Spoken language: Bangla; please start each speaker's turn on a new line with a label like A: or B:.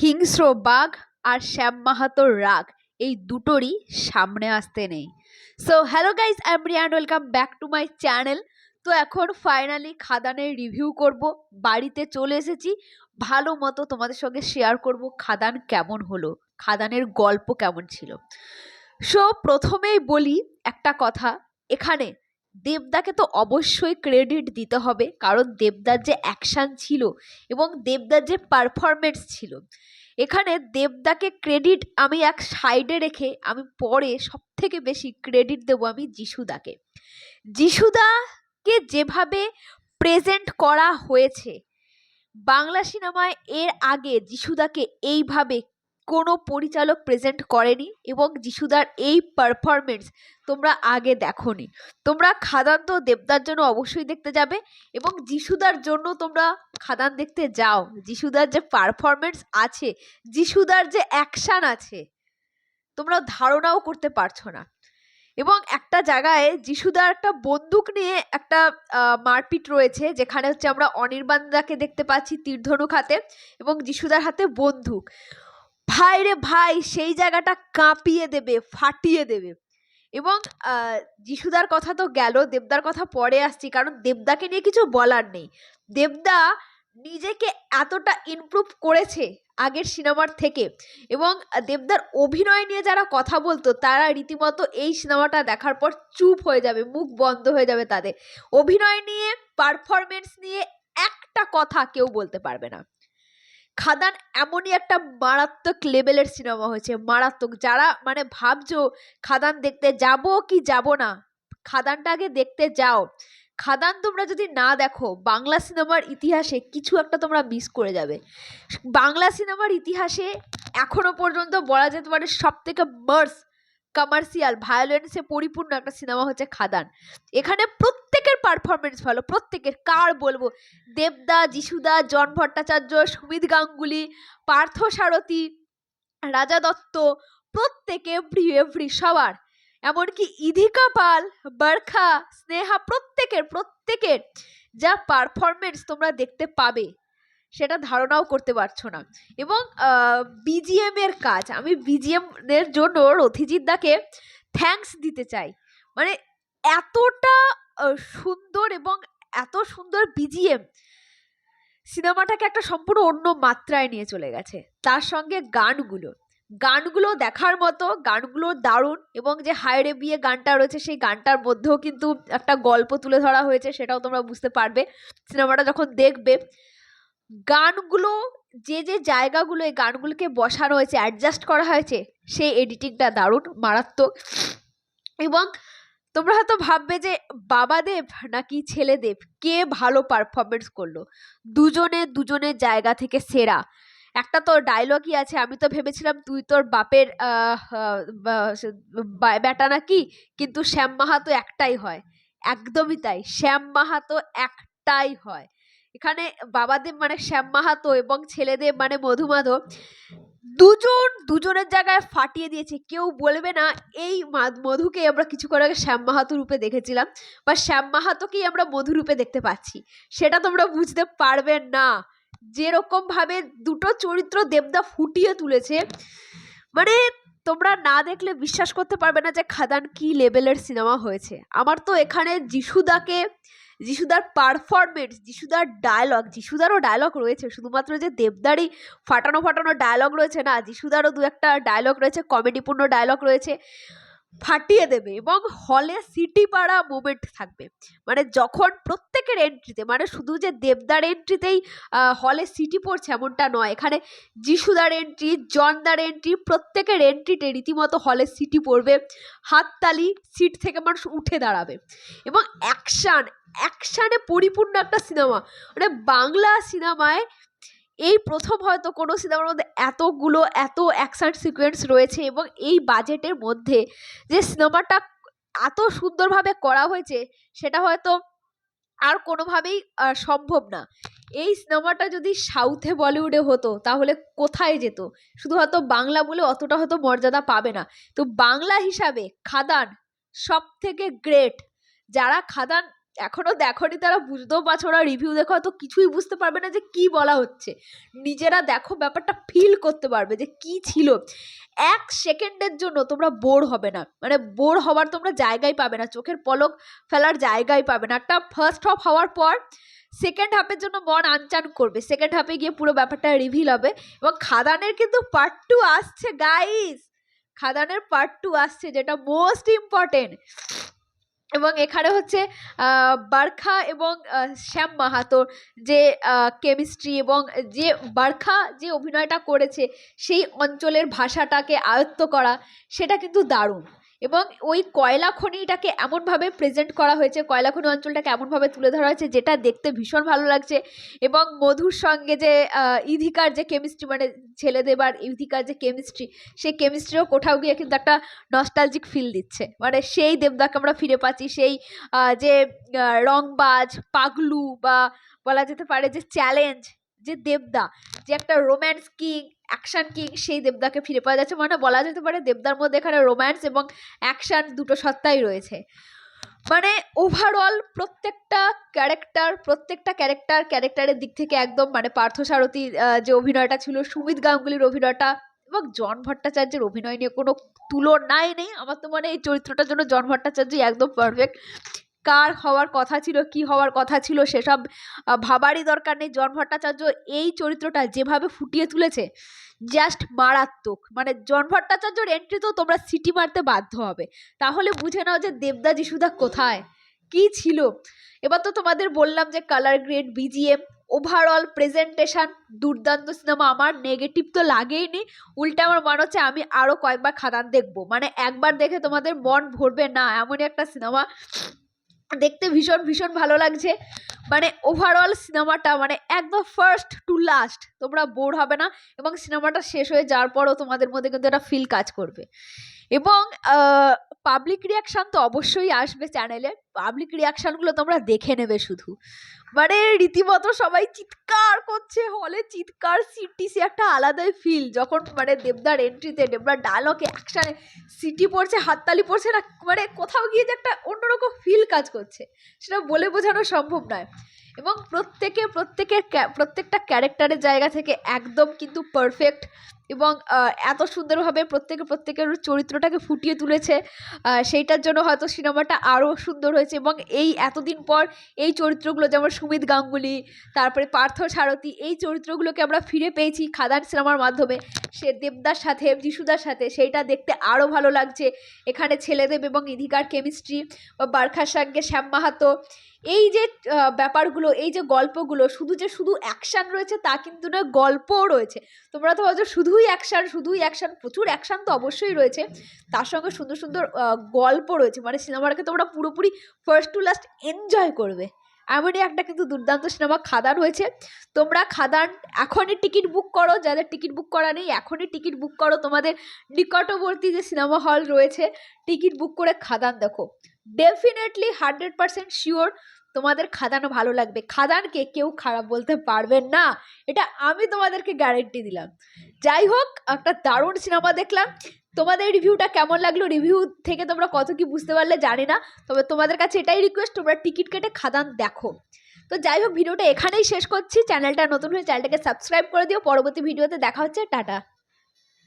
A: হিংস্র বাঘ আর শ্যাম মাহাতোর রাগ, এই দুটোরই সামনে আসতে নেই। So hello guys I am Riyan welcome back to my channel তো এখন ফাইনালি খাদানের রিভিউ করব। বাড়িতে চলে এসেছি। ভালো মতো তোমাদের সঙ্গে শেয়ার করব খাদান কেমন হলো, খাদানের গল্প কেমন ছিল। সো প্রথমেই বলি একটা কথা। এখানে দেবদাকে তো অবশ্যই ক্রেডিট দিতে হবে, কারণ দেবদার যে অ্যাকশান ছিল এবং দেবদার যে পারফরমেন্স ছিল। এখানে দেবদাকে ক্রেডিট আমি এক সাইডে রেখে আমি পরে সব থেকে বেশি ক্রেডিট দেবো আমি যিশুদাকে। যিশুদাকে যেভাবে প্রেজেন্ট করা হয়েছে, বাংলা সিনেমায় এর আগে যিশুদাকে এইভাবে কোনো পরিচালক প্রেজেন্ট করেনি এবং যিশুদার এই পারফরমেন্স তোমরা আগে দেখোনি। তোমরা খাদান তো দেবদার জন্য অবশ্যই দেখতে যাবে এবং যিশুদার জন্য তোমরা খাদান দেখতে যাও। যিশুদার যে পারফরমেন্স আছে, যিশুদার যে অ্যাকশান আছে, তোমরা ধারণাও করতে পারছ না। এবং একটা জায়গায় যিশুদার একটা বন্দুক নিয়ে একটা মারপিট রয়েছে, যেখানে হচ্ছে আমরা অনির্বাণদাকে দেখতে পাচ্ছি তীরধনুক হাতে এবং যিশুদার হাতে বন্দুক। ভাই রে ভাই, সেই জায়গাটা কাঁপিয়ে দেবে, ফাটিয়ে দেবে। এবং যিশুদার কথা তো গেল, দেবদার কথা পরে আসছি, কারণ দেবদাকে নিয়ে কিছু বলার নেই। দেবদা নিজেকে এতটা ইমপ্রুভ করেছে আগের সিনেমার থেকে। এবং, দেবদার অভিনয় নিয়ে যারা কথা বলতো, তারা রীতিমতো এই সিনেমাটা দেখার পর চুপ হয়ে যাবে, মুখ বন্ধ হয়ে যাবে তাদের। অভিনয় নিয়ে পারফরমেন্স নিয়ে একটা কথা কেউ বলতে পারবে না। খাদান এমনই একটা মারাত্মক লেভেলের সিনেমা হয়েছে, মারাত্মক। যারা মানে ভাবছ, খাদান দেখতে যাব কি যাব না, খাদানটা আগে দেখতে যাও। খাদান তোমরা যদি না দেখো, বাংলা সিনেমার ইতিহাসে কিছু একটা তোমরা মিস করে যাবে। বাংলা সিনেমার ইতিহাসে এখনও পর্যন্ত বলা যেতে পারে সব থেকে মার্স কমার্শিয়াল ভায়োলেন্সে পরিপূর্ণ একটা সিনেমা হচ্ছে খাদান। এখানে প্রত্যেকের পারফরমেন্স ভালো, প্রত্যেকের কার বলব? দেবদা, যিশুদা, জন ভট্টাচার্য, সুমিত গাঙ্গুলি, পার্থ সারথী, রাজা দত্ত, প্রত্যেক এভরি এভরি সবার। এমনকি ইধিকা পাল, বরখা, স্নেহা, প্রত্যেকের প্রত্যেকের যা পারফরমেন্স তোমরা দেখতে পাবে। সেটা ধারণাও করতে পারছ না। এবং বিজিএম এর কাজ, আমি বিজিএম এর জন্য রথিজিৎ দাকে থ্যাঙ্কস দিতে চাই। মানে এতটা সুন্দর এবং এত সুন্দর বিজিএম সিনেমাটাকে একটা সম্পূর্ণ অন্য মাত্রায় নিয়ে চলে গেছে। তার সঙ্গে গানগুলো গানগুলো দেখার মতো, গানগুলো দারুণ এবং যে হায়রে বিয়ে গানটা রয়েছে, সেই গানটার মধ্যেও কিন্তু একটা গল্প তুলে ধরা হয়েছে, সেটাও তোমরা বুঝতে পারবে। সিনেমাটা যখন দেখবে গানগুলো যে যে জায়গাগুলো এই গানগুলোকে বসানো হয়েছে অ্যাডজাস্ট করা হয়েছে সেই এডিটিংটা দারুণ মারাত্মক। এবং তোমরা হয়তো ভাববে যে বাবাদেব নাকি ছেলেদেব? কে ভালো পারফরমেন্স করল? দুজনে দুজনের জায়গা থেকে সেরা। একটা তো ডায়লগই আছে আমি তো ভেবেছিলাম তুই তোর বাপের আহ, আহ, বা- সে- বা- বেটা নাকি? কিন্তু শ্যাম মাহাতো একটাই হয়। একদমই তাই শ্যাম মাহাতো একটাই হয়। এখানে বাবাদেব মানে শ্যাম মাহাতো এবং ছেলেদেব মানে মধুমাধব দুজন, দুজনের জায়গায় ফাটিয়ে দিয়েছে। কেউ বলবে না, এই মধুকে আমরা কিছুক্ষণ আগে শ্যাম মাহাতো রূপে দেখেছিলাম বা শ্যাম মাহাতোকেই আমরা মধু রূপে দেখতে পাচ্ছি। সেটা তোমরা বুঝতে পারবে না। যেরকম ভাবে দুটো চরিত্র দেবদা ফুটিয়ে তুলেছে মানে তোমরা না দেখলে বিশ্বাস করতে পারবে না যে খাদান কি লেভেলের সিনেমা হয়েছে। আমার তো এখানে যিশুদাকে যিশুদার পারফরমেন্স যিশুদার ডায়লগ যিশুদারও ডায়লগ রয়েছে। শুধুমাত্র যে দেবদারই ফাটানো ফাটানো ডায়লগ রয়েছে না, যিশুদারও দু একটা ডায়লগ রয়েছে কমেডিপূর্ণ ডায়লগ রয়েছে। ফাটিয়ে দেবে এবং হলে সিটি পাড়া মোমেন্ট থাকবে। মানে যখন প্রত্যেকের এন্ট্রিতে মানে শুধু যে দেবদার এন্ট্রিতেই হলে সিটি পড়ছে এমনটা নয়। এখানে যিশুদার এন্ট্রি জনদার এন্ট্রি প্রত্যেকের এন্ট্রিতে রীতিমতো হলে সিটি পড়বে। হাততালি সিট থেকে মানুষ উঠে দাঁড়াবে। এবং অ্যাকশান অ্যাকশানে পরিপূর্ণ একটা সিনেমা মানে বাংলা সিনেমায় এই প্রথম হয়তো কোনো সিনেমার মধ্যে এতগুলো, এত অ্যাকশন সিকোয়েন্স রয়েছে এবং এই বাজেটের মধ্যে যে সিনেমাটা এত সুন্দরভাবে করা হয়েছে, সেটা হয়তো আর কোনোভাবেই সম্ভব না। এই সিনেমাটা যদি সাউথে বলিউডে হতো, তাহলে কোথায় যেত? শুধু হয়তো বাংলা বলে অতটা হয়তো মর্যাদা পাবে না। তো বাংলা হিসাবে খাদান সব থেকে গ্রেট যারা খাদান এখনও দেখোনি তারা, বুঝতেও পারছ না রিভিউ দেখো তো কিছুই বুঝতে পারবে না যে কি বলা হচ্ছে। নিজেরা দেখো ব্যাপারটা ফিল করতে পারবে যে কি ছিল। এক সেকেন্ডের জন্য তোমরা বোর হবে না। মানে বোর হওয়ার তোমরা জায়গাই পাবে না, চোখের পলক ফেলার জায়গাই পাবে না। একটা ফার্স্ট হাফ হওয়ার পর সেকেন্ড হাফের জন্য মন আনচান করবে। সেকেন্ড হাফে গিয়ে পুরো ব্যাপারটা রিভিল হবে। এবং খাদানের কিন্তু পার্ট টু আসছে গাইস খাদানের পার্ট টু আসছে, যেটা মোস্ট ইম্পর্টেন্ট এবং এখানে হচ্ছে বার্খা এবং শ্যাম মাহাতো যে কেমিস্ট্রি এবং যে, বার্খা যে অভিনয়টা করেছে, সেই অঞ্চলের ভাষাটাকে আয়ত্ত করা, সেটা কিন্তু দারুণ। এবং ওই কয়লা খনিটাকে এমনভাবে প্রেজেন্ট করা হয়েছে, কয়লা খনি অঞ্চলটাকে এমনভাবে তুলে ধরা হয়েছে, যেটা দেখতে ভীষণ ভালো লাগছে। এবং মধুর সঙ্গে যে ইধিকার যে কেমিস্ট্রি মানে ছেলেদের আর ইধিকার যে কেমিস্ট্রি সেই কেমিস্ট্রিও কোথাও গিয়ে কিন্তু একটা নস্টালজিক ফিল দিচ্ছে। মানে সেই দেবদাকে আমরা ফিরে পাচ্ছি, সেই যে রংবাজ, পাগলু বা বলা যেতে পারে যে চ্যালেঞ্জ যে দেবদা, যে একটা রোম্যান্স কিং অ্যাকশন কিং সেই দেবদাকে ফিরে পাওয়া যাচ্ছে? মানে বলা যেতে পারে দেবদার মধ্যে এখানে রোম্যান্স এবং অ্যাকশন দুটো সত্তাই রয়েছে। মানে ওভারঅল প্রত্যেকটা ক্যারেক্টার প্রত্যেকটা ক্যারেক্টার ক্যারেক্টারের দিক থেকে একদম মানে পার্থসারথীর আহ, যে অভিনয়টা ছিল সুমিত গাঙ্গুলির অভিনয়টা এবং জন ভট্টাচার্যের অভিনয় নিয়ে কোনো তুলনাই নেই। আমার তো মানে এই চরিত্রটার জন্য জন ভট্টাচার্যই একদম পারফেক্ট কার হওয়ার কথা ছিল, কি হওয়ার কথা ছিল সেসব ভাবারই দরকার নেই। জন ভট্টাচার্য এই চরিত্রটা যেভাবে ফুটিয়ে তুলেছে জাস্ট মারাত্মক। মানে জন ভট্টাচার্যর এন্ট্রিতেও তোমরা সিটি মারতে বাধ্য হবে। তাহলে বুঝে নাও যে দেবদা যিশুদা কোথায়, কি ছিল। এবার তো তোমাদের বললাম যে colour grade BGM overall presentation দুর্দান্ত সিনেমা আমার নেগেটিভ তো লাগেইনি উল্টে আমার মনে হচ্ছে আমি আরও কয়েকবার খাদান দেখব। মানে একবার দেখে তোমাদের মন ভরবে, না, এমনই একটা সিনেমা দেখতে ভীষণ ভীষণ ভালো লাগছে। মানে ওভারঅল সিনেমাটা মানে একদম ফার্স্ট টু লাস্ট তোমরা বোর হবে না। এবং সিনেমাটা শেষ হয়ে যাওয়ার পরও তোমাদের মধ্যে কিন্তু একটা ফিল কাজ করবে। এবং পাবলিক রিয়াকশান তো অবশ্যই আসবে চ্যানেলে পাবলিক রিয়াকশানগুলো তোমরা দেখে নেবে শুধু। মানে রীতিমতো সবাই চিৎকার করছে হলে চিৎকার সিটিসি একটা আলাদাই ফিল যখন মানে দেবদার এন্ট্রিতে দেবদার ডায়লগে অ্যাকশানে সিটি পড়ছে, হাততালি পড়ছে, না মানে কোথাও গিয়ে যে একটা অন্যরকম ফিল কাজ করছে। সেটা বলে বোঝানো সম্ভব নয়। এবং প্রত্যেকে, প্রত্যেকের প্রত্যেকটা ক্যারেক্টারের জায়গা থেকে একদম কিন্তু পারফেক্ট এবং এত সুন্দরভাবে প্রত্যেকে, প্রত্যেকের চরিত্রটাকে ফুটিয়ে তুলেছে। সেইটার জন্য হয়তো সিনেমাটা আরও সুন্দর হয়েছে এবং এই এতদিন পর এই চরিত্রগুলো যেমন সুমিত গাঙ্গুলি, তারপরে পার্থ সারথী, এই চরিত্রগুলোকে আমরা ফিরে পেয়েছি খাদান সিনেমার মাধ্যমে। সে দেবদার সাথে, যিশুদার সাথে, সেইটা দেখতে আরও ভালো লাগছে। এখানে ছেলেদেব এবং ইধিকার কেমিস্ট্রি বা বারখার সঙ্গে শ্যাম মাহাতো এই যে ব্যাপারগুলো, এই যে গল্পগুলো, শুধু যে শুধু অ্যাকশান রয়েছে তা কিন্তু নয়, গল্পও রয়েছে। তোমরা তো ভাবছ শুধুই অ্যাকশান শুধুই অ্যাকশান প্রচুর অ্যাকশান তো অবশ্যই রয়েছে। তার সঙ্গে সুন্দর সুন্দর গল্প রয়েছে। মানে সিনেমাটাকে তোমরা পুরোপুরি ফার্স্ট টু লাস্ট এনজয় করবে। এমনই একটা কিন্তু দুর্দান্ত সিনেমা, খাদান হয়েছে। তোমরা খাদান এখনই টিকিট বুক করো। যাদের টিকিট বুক করা নেই, এখনই টিকিট বুক করো। তোমাদের নিকটবর্তী যে সিনেমা হল রয়েছে, টিকিট বুক করে খাদান দেখো। ডেফিনেটলি হান্ড্রেড পার্সেন্ট শিওর তোমাদের খাদানো ভালো লাগবে। খাদানকে কেউ খারাপ বলতে পারবেন না। এটা আমি তোমাদেরকে গ্যারেন্টি দিলাম। যাই হোক, একটা দারুণ সিনেমা দেখলাম। তোমাদের রিভিউটা কেমন লাগল? রিভিউ থেকে তোমরা কত কি বুঝতে পারলে জানি না। তবে তোমাদের কাছে এটাই রিকোয়েস্ট তোমরা টিকিট কেটে খাদান দেখো। তো যাই হোক, ভিডিওটা এখানেই শেষ করছি। চ্যানেলটা নতুন হয়ে চ্যানেলটাকে সাবস্ক্রাইব করে দিও। পরবর্তী ভিডিওতে দেখা হচ্ছে। টাটা।